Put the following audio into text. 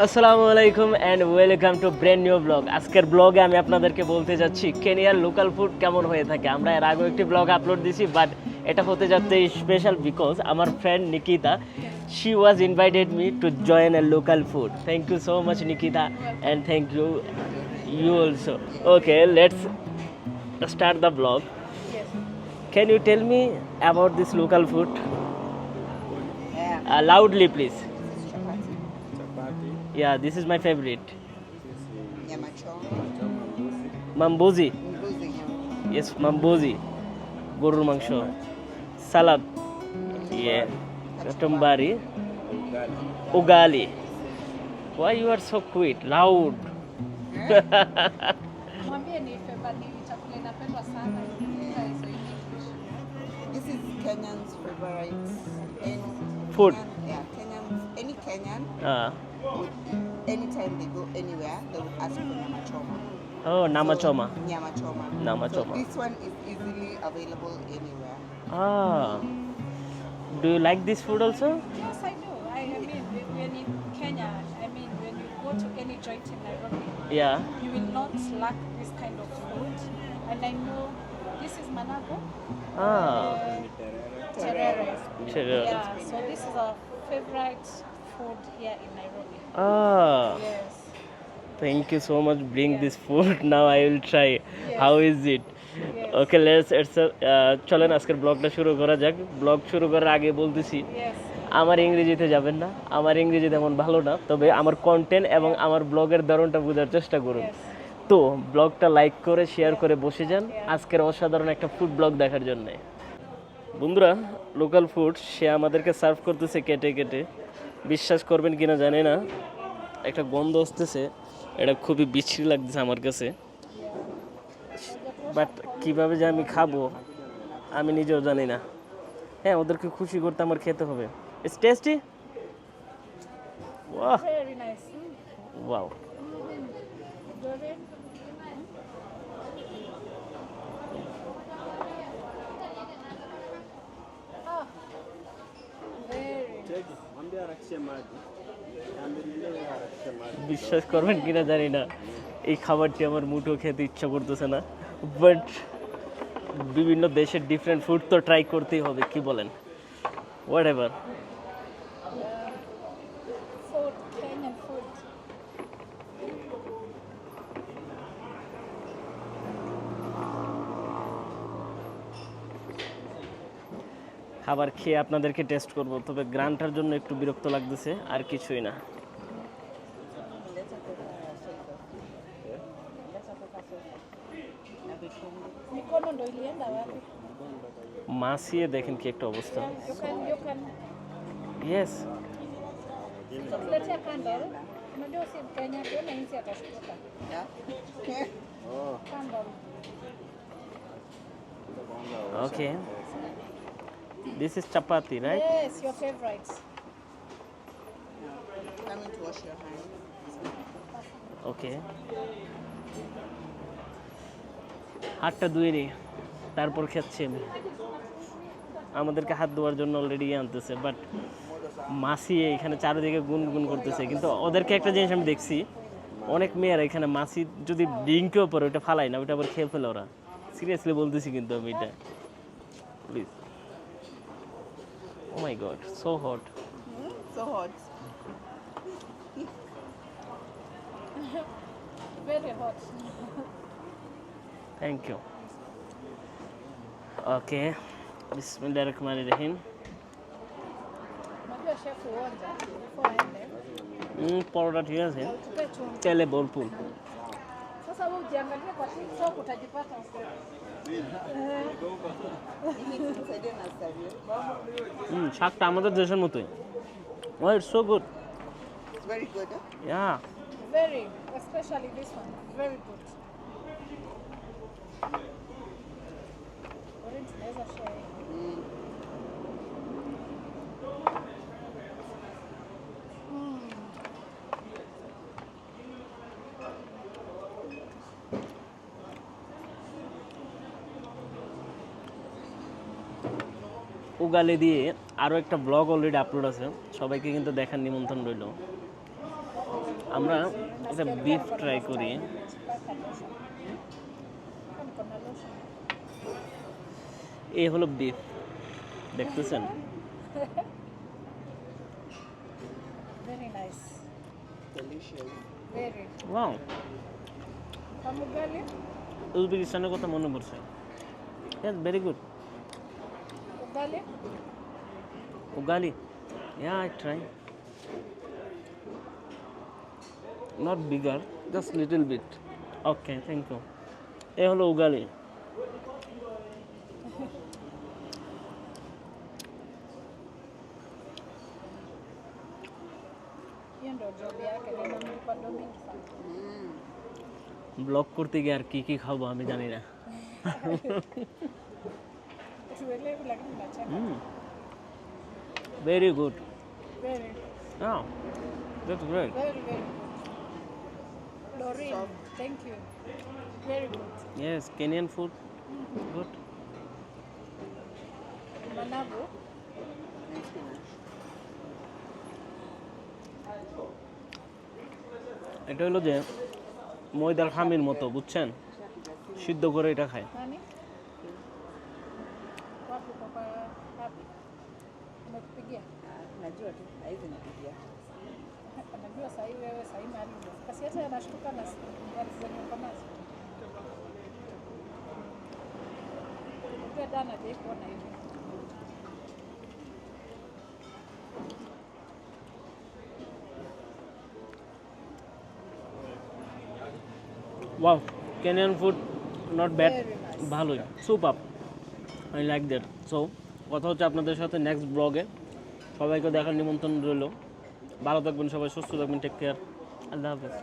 আসসালামু আলাইকুম and welcome to brand new blog আজকের ব্লগে আমি আপনাদেরকে বলতে যাচ্ছি কেনিয়ার লোকাল ফুড কেমন হয়ে থাকে? আমরা এর আগেও একটি ব্লগ আপলোড দিছি বাট এটা হতে যাচ্ছে স্পেশাল বিকজ আমার friend Nikita she was invited me to join a local food thank you so much Nikita and thank you you also okay let's start the blog can you tell me about this local food? Yeah, Uh, loudly, please. chapati, Yeah, this is my favorite. nyama choma, Mambozi. mbuzi nyama, Yes, mambozi. গরুর মাংস সালাদ ইয়ে কাটম্বারি উগালি why you are so quiet loud Mwambie ni feva- ni chakula inapendwa sana. Ila is in English. This is Kenyan's favorite. Any, Food. Kenyan, yeah, Kenyans. Any Kenyan Ah. would, anytime they go anywhere, they would ask for nyama choma. oh nama So, choma Nyama choma. Nyama so choma. This one is easily available anywhere. ah do you like this food also Yes, I do. I, I mean, when when in Kenya, I mean, when you go to any joint in Nairobi, yeah you will not lack this kind of food. And I know this is manago. ah uh, terere. Terere. Yeah, so this is our favorite food here in Nairobi. ah Yes. Thank you so much. Bring this food now. I will try. Yes. How is it? Yes. Okay let's it's চলেন আজকের ব্লগটা শুরু করা যাক blog শুরু করার আগে বলতেছি Yes. আমার ইংরেজিতে যাবেন না আমার ইংরেজি তেমন ভালো না তবে আমার কন্টেন্ট এবং আমার ব্লগের ধরনটা বোঝার চেষ্টা করুন Yes. তো ব্লগটা লাইক করে শেয়ার করে বসে যান আজকের অসাধারণ একটা ফুড ব্লগ দেখার জন্য বন্ধুরা লোকাল ফুড সে আমাদেরকে সার্ভ করতেছে কেটে কেটে বিশ্বাস করবেন কিনা জানি না। একটা গন্ধ আসতেছে এটা খুবই বিশ্রী লাগতেছে আমার কাছে। বাট কীভাবে যে আমি খাব আমি নিজেও জানি না। হ্যাঁ ওদেরকে খুশি করতে আমার খেতে হবে। It's tasty. Wow Very. Ah. Very. বিশ্বাস করবেন কিনা জানি না। এই খাবারটি আমার মুঠো খেতে ইচ্ছা করতেছে না। বাট বিভিন্ন দেশের ডিফারেন্ট ফুড তো ট্রাই করতেই হবে, কি বলেন? Whatever Food, Kenyan food. খাবার খেয়ে আপনাদেরকে টেস্ট করব, তবে গ্রানটার জন্য একটু বিরক্ত লাগতেছে, আর কিছুই না? মাছিয়ে দেখেন কি একটা অবস্থা। Yes tukuletea this is chapati right Yes, your favorite. Coming to wash your hands. Okay হাতটা ধুয়ে নি তারপর খাচ্ছি আমি। আমাদেরকে হাত ধোয়ার জন্য অলরেডি আনতেছে বাট মাসি এখানে চারিদিকে গুনগুন করতেছে কিন্তু ওদেরকে একটা জিনিস আমি দেখছি অনেক মেয়েরা এখানে মাসি যদি ড্রিঙ্কেও পরে ওটা ফালাই না ওটা আবার খেয়ে ফেলে ওরা। সিরিয়াসলি বলতেছি কিন্তু আমি এটা। Please Oh my god so hot Mm, so hot. Very hot. Thank you okay বিসমিল্লাহির রহমানির রহিম Unajua chef huonja before aende. হুম পরোটা ঠিক আছে Tupe chumvi. তেলে ভরপুর Sasa wewe ujiangalie kwa utajipata. Nisaidie na savio. হুম শাকটা আমাদের দেশের মতোই ও it's so good It's very good. Huh? Yeah. Very, especially this one. Very good. Ugali দিয়ে আরও একটা ব্লগ অলরেডি আপলোড আছে। সবাইকে কিন্তু দেখার নিমন্ত্রণ রইল। আমরা একটা বিফ ট্রাই করি। এই হলো বিফ দেখতেছেন? উজবেকিস্তানের কথা মনে পড়ছে। Very good Ugali? উগালি Yeah, I try. Not bigger, just little bit. Okay, thank you. এ হলো ugali Hiyo ndio job yake na inamlipa do mingi sana. Blog করতে গিয়ে আর কি কি খাবো আমি জানি না Nacheka. Very good Very, that's great very, very good. Doreen, thank you. Very good. Yes Kenyan food good Managu, And spinach. এটা হলো যে ময়দার খামির মতো বুঝছেন সিদ্ধ করে এটা খায় Uko kwa wapi? Umekupigia? Najua tu hizi napigia. Najua sahii wewe sahii mahali umefika, si hata anashtuka na gari zenye uko nazo. Ujue dana hajai kuona hivyo. Wow, Kenyan food not bad. Very nice. Bhalo, soup up. I like that so কথা হচ্ছে আপনাদের সাথে next ব্লগে সবাইকে দেখার নিমন্ত্রণ রইল। ভালো থাকবেন সবাই, সুস্থ থাকবেন টেক কেয়ার আল্লাহ হাফেজ।